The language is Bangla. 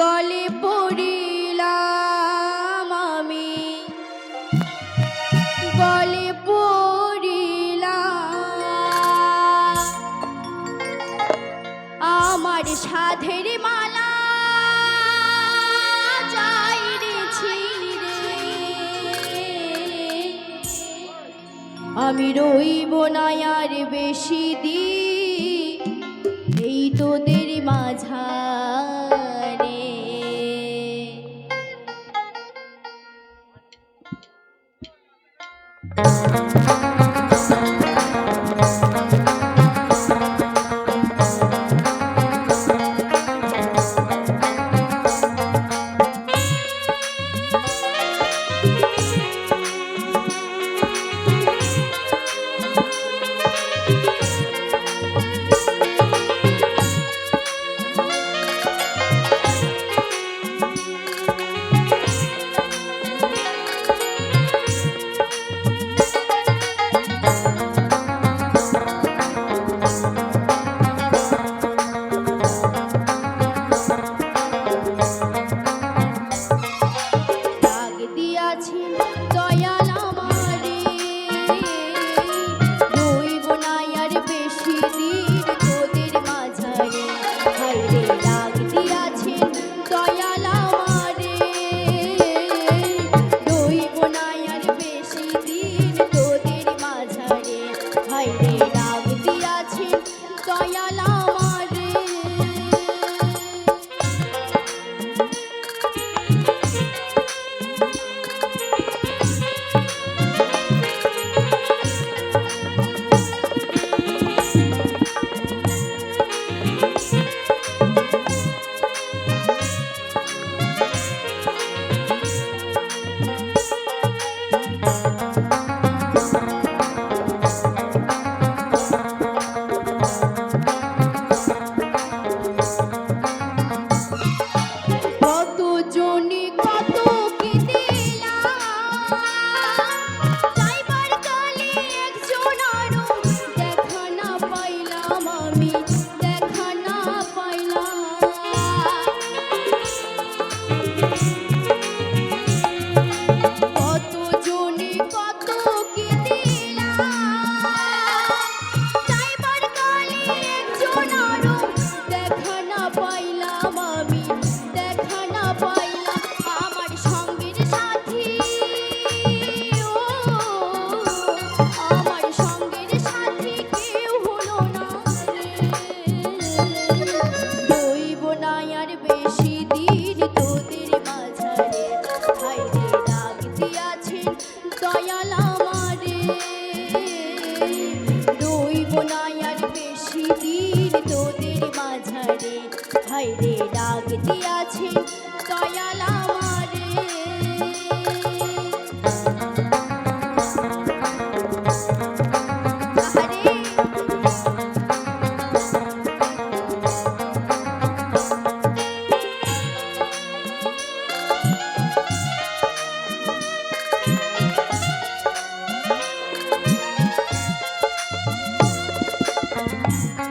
গলে পড়িলাম আমি। গলে পড়িলাম। আমার সাধের মালা রে আমি রইব না আর বেশি দি এই তোদের মাঝা Thanks.